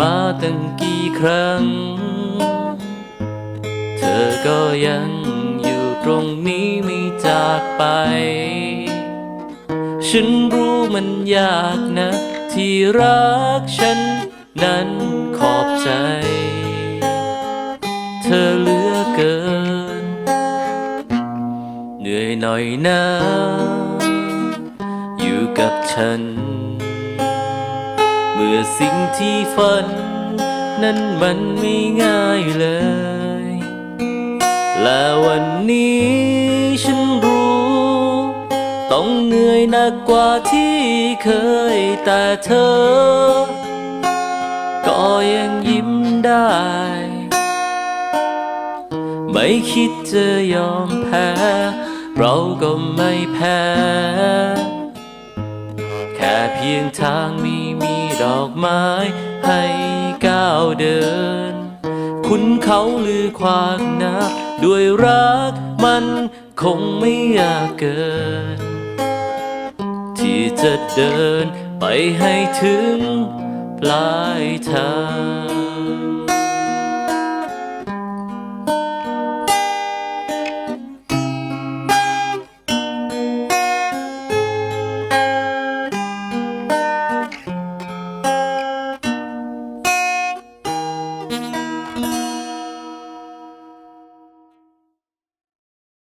มาตั้งกี่ครั้ง เธอก็ยังอยู่ตรงนี้ไม่จากไป ฉันรู้มันยากนะ ที่รักฉันนั้นขอบใจ เธอเหลือเกิน เหนื่อยหน่อยนะ อยู่กับฉัน เมื่อสิ่งที่ฝัน นั้นมันไม่ง่ายเลย และวันนี้ฉันรู้ ต้องเหนื่อยหนักกว่าที่เคยแต่เธอ ก็ยังยิ้มได้ ไม่คิดจะยอมแพ้ เราก็ไม่แพ้แค่เพียงทางมีมี ดอกไม้ให้ก้าวเดิน คุณเขาลือควางนะด้วยรักมันคงไม่ยากเกิน ที่จะเดินไปให้ถึงปลายทาง